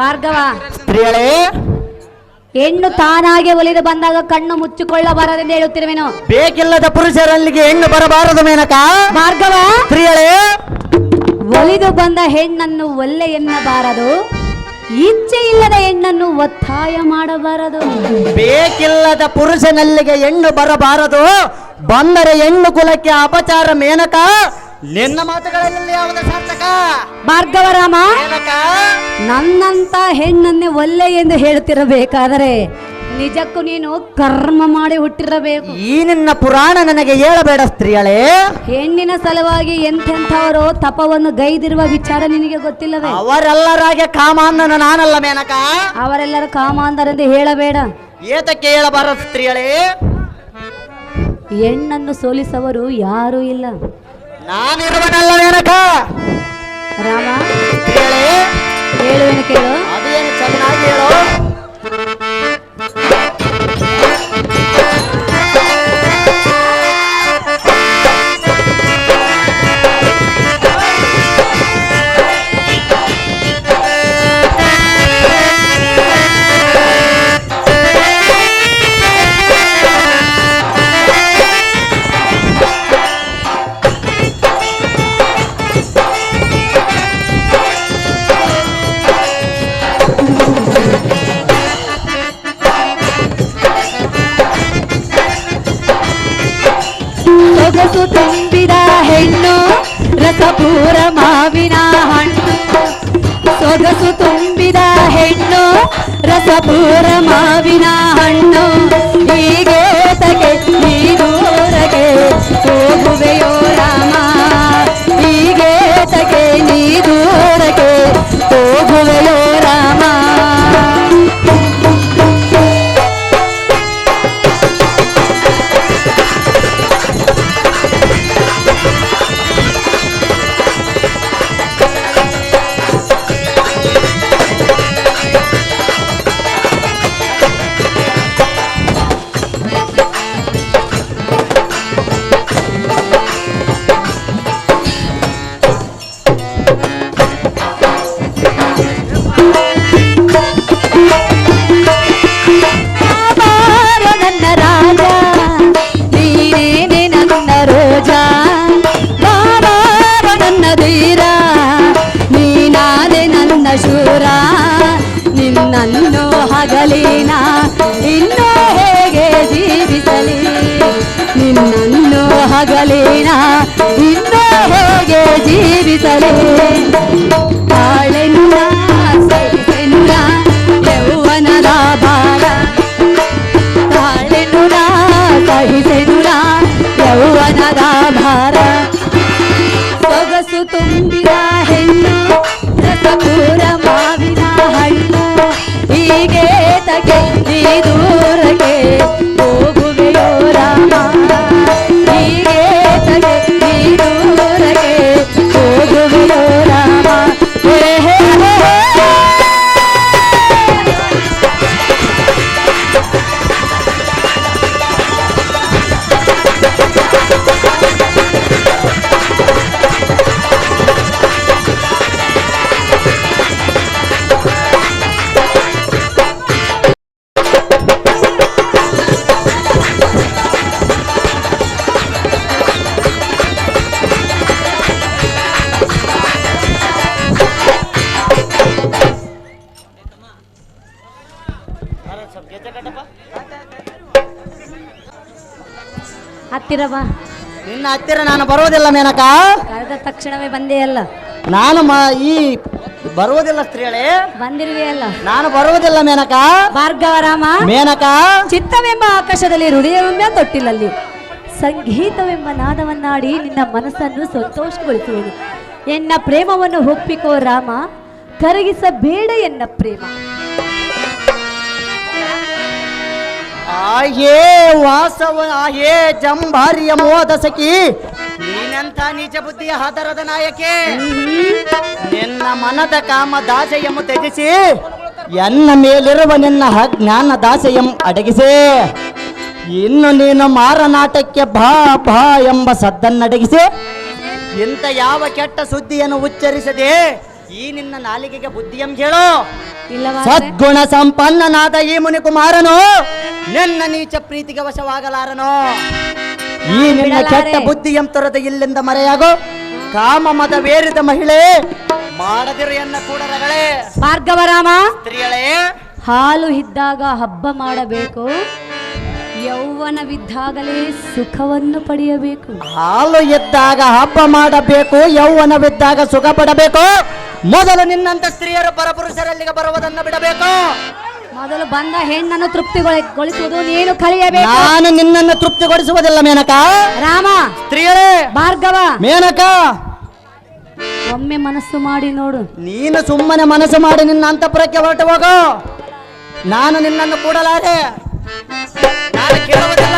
ಭಾರ್ಗವ. ಸ್ತ್ರೀಯಳೇ ಹೆಣ್ಣು ತಾನಾಗೆ ಒಲಿದು ಬಂದಾಗ ಕಣ್ಣು ಮುಚ್ಚಿಕೊಳ್ಳಬಾರದೆಂದು ಹೇಳುತ್ತಿರುವೆನು. ಬೇಕಿಲ್ಲದ ಪುರುಷರಲ್ಲಿಗೆ ಹೆಣ್ಣು ಬರಬಾರದು ಮೇನಕ. ಭಾರ್ಗವ. ಸ್ತ್ರೀಯಳೇ ಒಲಿದು ಬಂದ ಹೆಣ್ಣನ್ನು ಒಲ್ಲೆ ಎನ್ನಬಾರದು. ಇಚ್ಛೆ ಇಲ್ಲದ ಹೆಣ್ಣನ್ನು ಒತ್ತಾಯ ಮಾಡಬಾರದು. ಬೇಕಿಲ್ಲದ ಪುರುಷನಲ್ಲಿಗೆ ಹೆಣ್ಣು ಬರಬಾರದು. ಬಂದರೆ ಹೆಣ್ಣು ಕುಲಕ್ಕೆ ಅಪಚಾರ ಮೇನಕ. ನಿನ್ನ ಮಾತುಗಳಲ್ಲಿ ಯಾವುದ ಸಾರ್ಥಕ? ಭಾರ್ಗವರಾಮ ಮೇನಕ ನನ್ನಂತ ಹೆಣ್ಣನ್ನೇ ಒಲ್ಲೆ ಎಂದು ಹೇಳುತ್ತಿರಬೇಕಾದರೆ ನಿಜಕ್ಕೂ ನೀನು ಕರ್ಮ ಮಾಡಿ ಹುಟ್ಟಿರಬೇಕು. ಈ ನಿನ್ನ ಪುರಾಣ ನನಗೆ ಹೇಳಬೇಡ ಸ್ತ್ರೀಯಳೇ ಹೆಣ್ಣಿನ ಸಲುವಾಗಿ ಎಂತೆಂಥವರು ತಪವನ್ನು ಗೈದಿರುವ ವಿಚಾರ ನಿನಗೆ ಗೊತ್ತಿಲ್ಲವೇ? ಅವರೆಲ್ಲರಾಗೆ ಕಾಮಾಂಧನ ನಾನಲ್ಲ ಮೇನಕ. ಅವರೆಲ್ಲರ ಕಾಮಾಂಧರೆಂದು ಹೇಳಬೇಡ. ಏತಕ್ಕೆ ಹೇಳಬಾರ ಸ್ತ್ರೀಯಳೇ ಹೆಣ್ಣನ್ನು ಸೋಲಿಸವರು ಯಾರೂ ಇಲ್ಲ. ನಾನಿರುವನಲ್ಲ ಮೇನಕ ರಾಮ ಸ್ತ್ರೀಯಳೇ ಹೇಳುವೆನು ಕೇಳು. ರಸಪೂರ ಮಾವಿನ ಹಣ್ಣು ಸೊಗಸು ತುಂಬಿದ ಹೆಣ್ಣು ರಸಪೂರ ಮಾವಿನ ಹಣ್ಣು ಹೀಗೆ ತಗೆ ನೀ ದೂರಗೆ ಹೋಗುವೆಯೋ ರಾಮ ಹೀಗೆ ತಗೆ ನೀ ದೂರಗೆ ಹೋಗುವೆಯೋ ನಿನ್ನನ್ನು ಹಗಲಿನ ಇನ್ನು ಹೇಗೆ ಜೀವಿಸಲಿ ತಾಳೆನುರ ಹತ್ತಿರ ಬಾ. ನಿನ್ನ ಹತ್ತಿರ ನಾನು ಬರೋದಿಲ್ಲ ಮೇನಕ. ಕರೆದ ತಕ್ಷಣವೇ ಬಂದೇ ಅಲ್ಲ. ನಾನು ಮ ಈ ಬರುವುದಿಲ್ಲ ಸ್ತ್ರೀಗಳೇ. ಬಂದಿರುವೆ ಅಲ್ಲ ನಾನು ಬರುವುದಿಲ್ಲ ಮೇನಕ. ಭಾರ್ಗವರಾಮ ಮೇನಕ. ಚಿತ್ತವೆಂಬ ಆಕಾಶದಲ್ಲಿ ಹೃದಯವೆಂಬ ತೊಟ್ಟಿಲಲ್ಲಿ. ಸಂಗೀತವೆಂಬ ನಾದವನ್ನಾಡಿ ನಿನ್ನ ಮನಸ್ಸನ್ನು ಸಂತೋಷಗೊಳಿಸುವುದು. ಎನ್ನ ಪ್ರೇಮವನ್ನು ಒಪ್ಪಿಕೋ ರಾಮ. ಕರಗಿಸಬೇಡ ಎನ್ನ ಪ್ರೇಮ. ಆಯೇ ವಾಸವ, ಆಯೇ ಜಂಭಾರಿಯ ಮೋದ ಸಖಿ ನೀನಂತ ನಿಜ ಬುದ್ಧಿಯ ಹದರದ ನಾಯಕಿ? ನಿನ್ನ ಮನದ ಕಾಮ ದಾಸೆಯನ್ನು ತ್ಯಜಿಸಿ, ಎನ್ನ ಮೇಲಿರುವ ನಿನ್ನ ಜ್ಞಾನ ದಾಸೆಯಂ ಅಡಗಿಸಿ. ಇನ್ನು ನೀನು ಮಾರನಾಟಕ್ಕೆ ಭಾ ಭಾ ಎಂಬ ಸದ್ದನ್ನಡಗಿಸಿ, ಇಂಥ ಯಾವ ಕೆಟ್ಟ ಸುದ್ದಿಯನ್ನು ಉಚ್ಚರಿಸದೆ ಈ ನಿನ್ನ ನಾಲಿಗೆಗೆ ಬುದ್ಧಿಯಂ ಹೇಳೋ. ಇಲ್ಲವಾ ಸದ್ಗುಣ ಸಂಪನ್ನನಾದ ಈ ಮುನಿಕುಮಾರನು ನಿನ್ನ ನೀಚ ಪ್ರೀತಿಗೆ ವಶವಾಗಲಾರನೋ. ಈ ನಿನ್ನ. ಕೆಟ್ಟ ಬುದ್ಧಿ ತೊರೆದ ಇಲ್ಲಿಂದ ಮರೆಯಾಗೋ. ಕಾಮ ಮದ ವೇರಿದ ಮಹಿಳೆ ಮಾಡದಿರು ಎನ್ನ ಕೂಡ ರಗಳೇ. ಭಾರ್ಗವರಾಮ ಸ್ತ್ರೀಯಳೇ. ಹಾಲು ಇದ್ದಾಗ ಹಬ್ಬ ಮಾಡಬೇಕು ಯೌವನವಿದ್ದಾಗಲೇ ಸುಖವನ್ನು ಪಡೆಯಬೇಕು. ಹಾಲು ಎದ್ದಾಗ ಹಬ್ಬ ಮಾಡಬೇಕು ಯೌವನವಿದ್ದಾಗ ಸುಖ ಪಡಬೇಕು. ಮೊದಲು ನಿನ್ನಂತ ಸ್ತ್ರೀಯರು ಪರಪುರುಷರಲ್ಲಿಗೆ ಬರುವುದನ್ನು ಬಿಡಬೇಕು. ಮೊದಲು ಬಂದ ಹೆಣ್ಣನ್ನು ತೃಪ್ತಿಗೊಳಿಸುವುದು ನೀನು ಕಲಿಯಬೇಕು. ನಾನು ನಿನ್ನನ್ನು ತೃಪ್ತಿಗೊಳಿಸುವುದಿಲ್ಲ ಮೇನಕ. ರಾಮ. ಸ್ತ್ರೀಯರೇ. ಭಾರ್ಗವ. ಮೇನಕ. ಒಮ್ಮೆ ಮನಸ್ಸು ಮಾಡಿ ನೋಡು. ನೀನು ಸುಮ್ಮನೆ ಮನಸ್ಸು ಮಾಡಿ ನಿನ್ನ ಅಂತಪುರಕ್ಕೆ ಹೊರಟು ಹೋಗು. ನಾನು ನಿನ್ನನ್ನು ಕೂಡಲಾರೆ. ನಾನು ಕೇಳುವುದಿಲ್ಲ.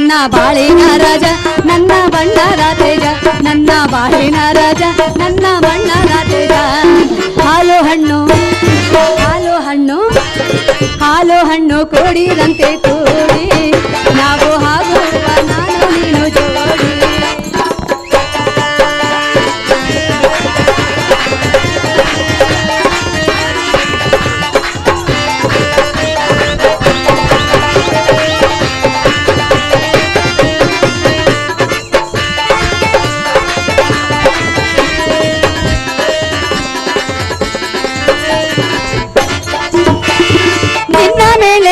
ನನ್ನ ಬಾಳಿನ ರಾಜ, ನನ್ನ ಬಣ್ಣರ ತೇಜ, ನನ್ನ ಬಾಳಿನ ರಾಜ, ನನ್ನ ಬಣ್ಣರ ತೇಜ. ಹಾಲು ಹಣ್ಣು ಹಾಲು ಹಣ್ಣು ಹಾಲು ಹಣ್ಣು ಕೂಡಿದಂತೆ ಕೂಡಿ, ನಾವು ಆಗುವ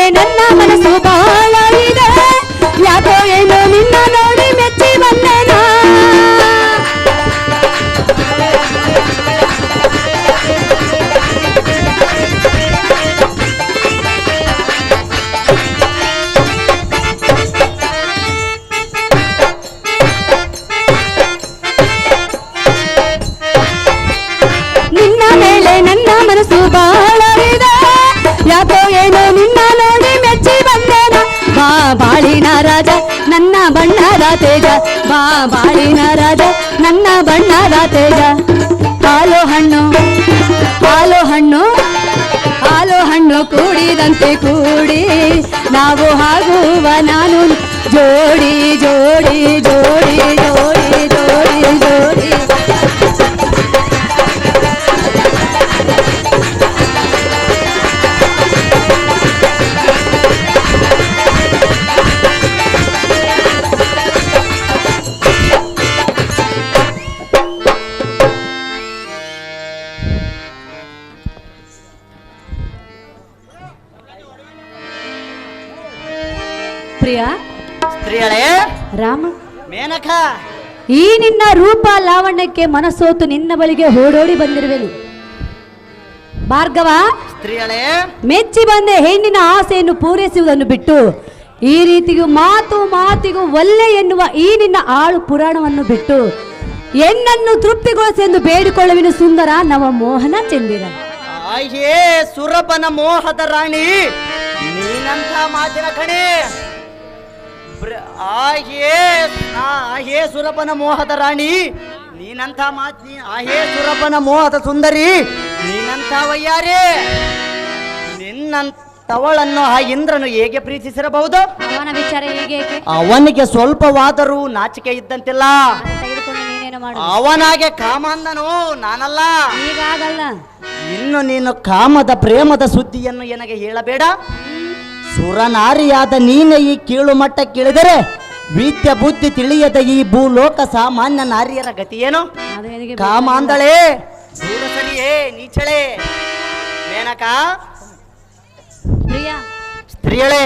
ಮೇಲೆ ನನ್ನ ಮನಸ್ಸು ಬಾಳಿನ ರಾಜ, ನನ್ನ ಬಣ್ಣದ ತೇಜ. ಬಾ ಬಾಳಿನ ರಾಜ, ನನ್ನ ಬಣ್ಣದ ತೇಜ. ಹಾಲು ಹಣ್ಣು ಹಾಲು ಹಣ್ಣು ಹಾಲು ಹಣ್ಣು ಕೂಡಿದಂತೆ ಕೂಡಿ. ನಾವು ಹಾಗುವ ನಾನು ಜೋಡಿ ಜೋಡಿ ಜೋಡಿ ಜೋಡಿ ಜೋಡಿ ಜೋಡಿ. ರಾಮ? ಮೇನಕ! ಈ ನಿನ್ನ ರೂಪ ಲಾವಣ್ಯಕ್ಕೆ ಮನಸ್ಸೋತು ನಿನ್ನ ಬಳಿಗೆ ಓಡೋಡಿ ಬಂದಿರುವೆನು. ಭಾರ್ಗವ! ಸ್ತ್ರೀಯಳೇ! ಮೆಚ್ಚಿ ಬಂದೆ ಹೆಣ್ಣಿನ ಆಸೆಯನ್ನು ಪೂರೈಸುವುದನ್ನು ಬಿಟ್ಟು ಈ ರೀತಿಗೂ ಮಾತು ಮಾತಿಗೂ ಒಲ್ಲೆ ಎನ್ನುವ ಈ ನಿನ್ನ ಆಳು ಪುರಾಣವನ್ನು ಬಿಟ್ಟು ಎನ್ನನ್ನು ತೃಪ್ತಿಗೊಳಿಸಿ ಎಂದು ಬೇಡಿಕೊಳ್ಳುವಿನ ಸುಂದರ ನವ ಮೋಹನ ಚಂದಿರ ಸುರಪನ ಮೋಹದ ರಾಣಿ ನೀನಂತ ಮಾತಿನ ಕಣೆ! ಆಹೇ ಸುರಪನ ಮೋಹದ ರಾಣಿ ನೀನಂತ ಮಾತ್ ನೀ- ಆಹೇ ಸುರಪನ ಮೋಹದ ಸುಂದರಿ ನೀನಂತ ವಯ್ಯಾರಿ. ನಿನ್ನಂತವಳನ್ನು ಆ ಇಂದ್ರನು ಹೇಗೆ ಪ್ರೀತಿಸಿರಬಹುದು? ಅವನ ವಿಚಾರ ಹೇಗೆ ಅವನಿಗೆ ಸ್ವಲ್ಪವಾದರೂ ನಾಚಿಕೆ ಇದ್ದಂತಿಲ್ಲ. ಅವನಾಗೆ ಕಾಮಂದನು ನಾನಲ್ಲ. ಈಗಾಗಲ್ಲ. ಇನ್ನು ನೀನು ಕಾಮದ ಪ್ರೇಮದ ಸುದ್ದಿಯನ್ನು ನನಗೆ ಹೇಳಬೇಡ? ಸುರನಾರಿಯಾದ ನೀನೆ ಈ ಕೀಳು ಮಟ್ಟಕ್ಕಿಳಿದರೆ ವಿದ್ಯ ಬುದ್ಧಿ ತಿಳಿಯದ ಈ ಭೂಲೋಕ ಸಾಮಾನ್ಯ ನಾರಿಯರ ಗತಿ ಏನು ದೂರ ನೀಚಳೆ ಮೇನಕ ಸ್ತ್ರೀಯಳೆ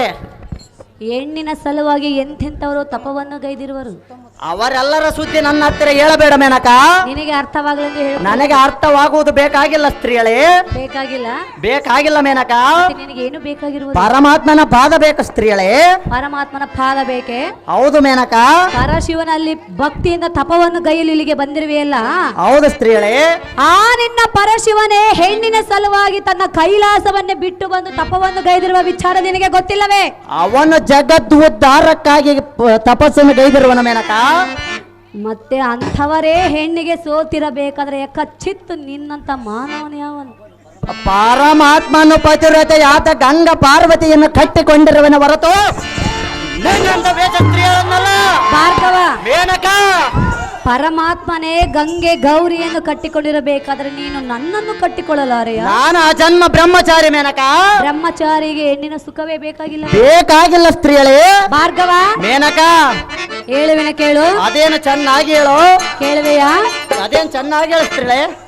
ಹೆಣ್ಣಿನ ಸಲುವಾಗಿ ಎಂಥೆಂಥವರು ತಪವನ್ನು ಗೈದಿರುವರು? ಅವರೆಲ್ಲರ ಸುದ್ದಿ ನನ್ನ ಹತ್ತಿರ ಹೇಳಬೇಡ ಮೇನಕ. ನಿನಗೆ ಅರ್ಥವಾಗಲೆಂದು ಹೇಳ. ನನಗೆ ಅರ್ಥವಾಗುವುದು ಬೇಕಾಗಿಲ್ಲ ಸ್ತ್ರೀಯಳೇ. ಬೇಕಾಗಿಲ್ಲ? ಬೇಕಾಗಿಲ್ಲ ಮೇನಕ. ನಿನಗೆ ಏನು ಬೇಕಾಗಿರುವುದು? ಪರಮಾತ್ಮನ ಪಾದ ಬೇಕು ಸ್ತ್ರೀಯಳೇ. ಪರಮಾತ್ಮನ ಪಾದ ಬೇಕೆ? ಹೌದು ಮೇನಕ. ಪರಶಿವನಲ್ಲಿ ಭಕ್ತಿಯಿಂದ ತಪವನ್ನು ಗೈಯಲು ಇಲ್ಲಿಗೆ ಬಂದಿರುವೆಯಲ್ಲ ಹೌದು ಸ್ತ್ರೀಯಳೇ. ಆ ನಿನ್ನ ಪರಶಿವನೇ ಹೆಣ್ಣಿನ ಸಲುವಾಗಿ ತನ್ನ ಕೈಲಾಸವನ್ನೇ ಬಿಟ್ಟು ಬಂದು ತಪವನ್ನು ಗೈದಿರುವ ವಿಚಾರ ನಿನಗೆ ಗೊತ್ತಿಲ್ಲವೇ? ಅವನು ಜಗದ್ ಉದ್ಧಾರಕ್ಕಾಗಿ ತಪಸ್ಸನ್ನು ಗೈದಿರುವನ ಮೇನಕ? ಮತ್ತೆ ಅಂಥವರೇ ಹೆಣ್ಣಿಗೆ ಸೋತಿರಬೇಕಾದ್ರೆ ಖಚಿತ್ ನಿನ್ನಂತ ಮಾನವನ ಯಾವನು ಪರಮಾತ್ಮನು ಯಾತ ಗಂಗ ಪಾರ್ವತಿಯನ್ನು ಕಟ್ಟಿಕೊಂಡಿರುವನ ಹೊರತು ಭಾರ್ಗವ ಮೇನಕ? ಪರಮಾತ್ಮನೇ ಗಂಗೆ ಗೌರಿಯನ್ನು ಕಟ್ಟಿಕೊಂಡಿರಬೇಕಾದ್ರೆ ನೀನು ನನ್ನನ್ನು ಕಟ್ಟಿಕೊಳ್ಳಲಾರೆಯ? ನಾನು ಆ ಜನ್ಮ ಬ್ರಹ್ಮಚಾರಿ ಮೇನಕ. ಬ್ರಹ್ಮಚಾರಿಗೆ ಹೆಣ್ಣಿನ ಸುಖವೇ ಬೇಕಾಗಿಲ್ಲ. ಬೇಕಾಗಿಲ್ಲ ಸ್ತ್ರೀಯಳೇ. ಭಾರ್ಗವ. ಮೇನಕ. ಹೇಳುವೆನ ಕೇಳು. ಅದೇನು ಚೆನ್ನಾಗಿ ಹೇಳು. ಕೇಳುವೆಯಾ? ಅದೇನು ಚೆನ್ನಾಗಿ ಹೇಳು ಸ್ತ್ರೀಯಳೇ.